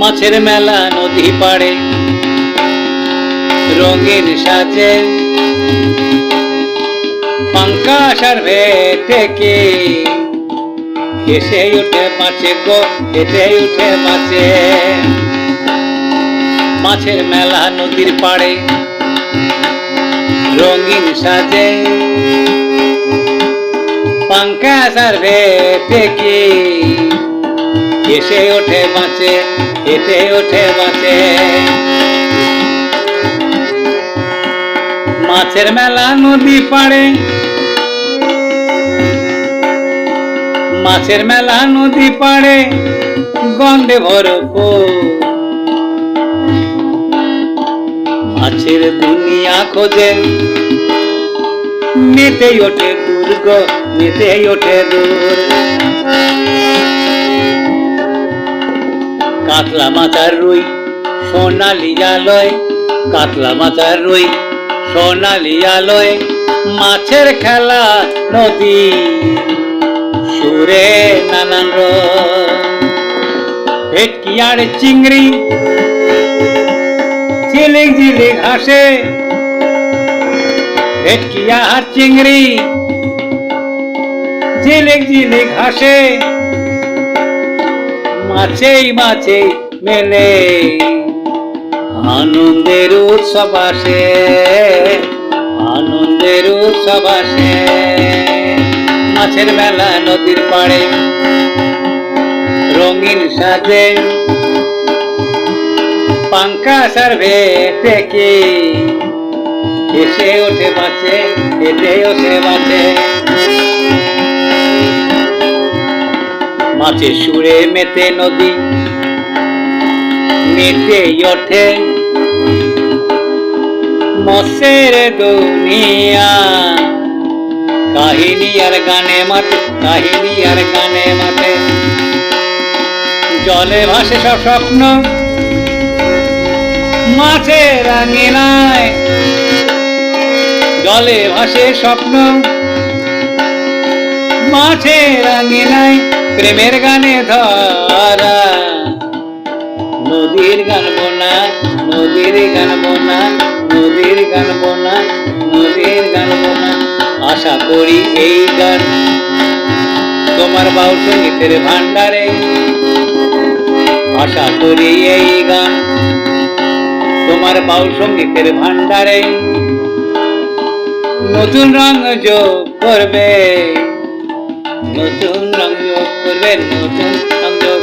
মাছের মেলা নদী পাড়ে। রঙিন সাজে পাঙ্কাশ আর ভেটেকে এসে উঠে মাছে গো এসে উঠে মাছে। মাছের মেলা নদীর পাড়ে। রঙিন সাজে পাঙ্কাশ আর ভেটেকে এসে ওঠে মাছে এসে ওঠে মাছে মাছের মেলা নদী পাড়ে। মাছের মেলা নদী পাড়ে, গন্ধে ভরপুর। মাছের দুনিয়া খোঁজে। মেতে ওঠে দুর্গ মেতে ওঠে দূর। কাতলা মাথার রুই, সোনালি আলয়, কাতলা মাথার রুই, সোনালি আলয় মাছের খেলা নদী। সুরে নানান ভেটকি আর চিংড়ি, ঝিলিক ঝিলিক হাসে। ভেটকি আর চিংড়ি, ঝিলিক ঝিলিক হাসে। মাছেই মাছে মেলে। আনন্দের উৎসব আসে, আনন্দের উৎসব আসে। মাছের মেলা নদীর পাড়ে, রঙিন সাজে। পাঙ্কা সার্ভে থেকে এসে ওঠে বাঁচে এসে ওঠে বাঁচে মাছের সুরে মেতে নদী, মেতে ওঠে মসের দুনিয়া। কাহিনী আর গানে মাঠে, কাহিনী আর গানে মাঠে। জলে ভাসে সব স্বপ্ন মাছের রাঙিনায় জলে ভাসে স্বপ্ন মাছের রাঙিনায় প্রেমের গানে ধরা। নদীর গান বোনা নদীর গান বোনা নদীর গান বোনা নদীর গান বোনা আশা করি এই গান তোমার বাউল সঙ্গীতের ভান্ডারে আশা করি এই গান তোমার বাউল সঙ্গীতের ভান্ডারে নতুন রঙ যোগ করবে। নতুন রঙ যোগ করবে নতুন রঙ যোগ